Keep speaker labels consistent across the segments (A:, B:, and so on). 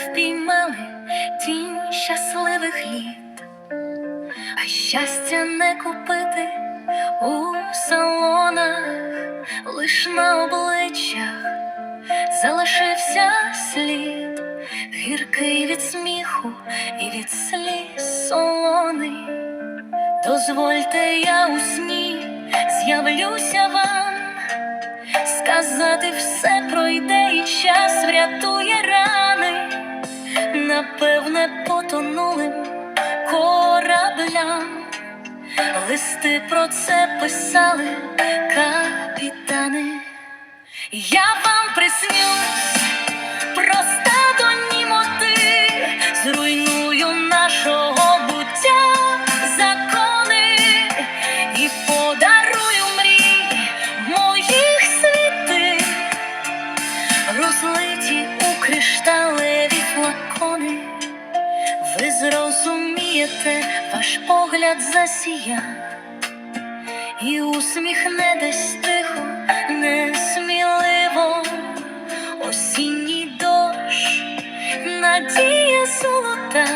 A: впіймали тінь щасливих літ, а щастя не купити у салонах, лиш на обличчях залишився слід, гіркий від сміху і від сліз солоний. Дозвольте, я у сні з'явлюся вам. Сказати все пройде і час врятує рани напевне, потонулим кораблям. Листи про це писали капітани. Я вам приснюсь, проста зрозумієте, ваш погляд засія, і усміхне десь тихо, несміливо, осінній дощ, надія золота,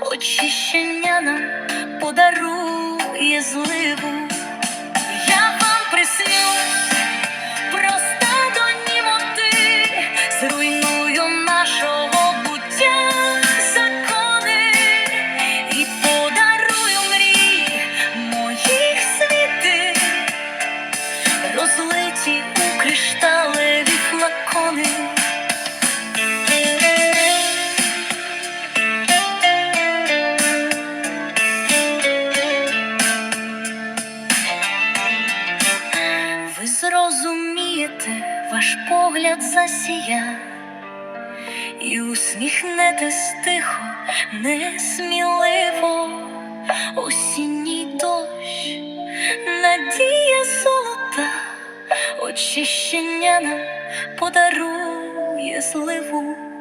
A: очищення нам подарує зливу. Зрозумієте, ваш погляд засія, і усміхнетесь тихо, несміливо, осінній дощ, надія золота, очищення нам подарує зливу.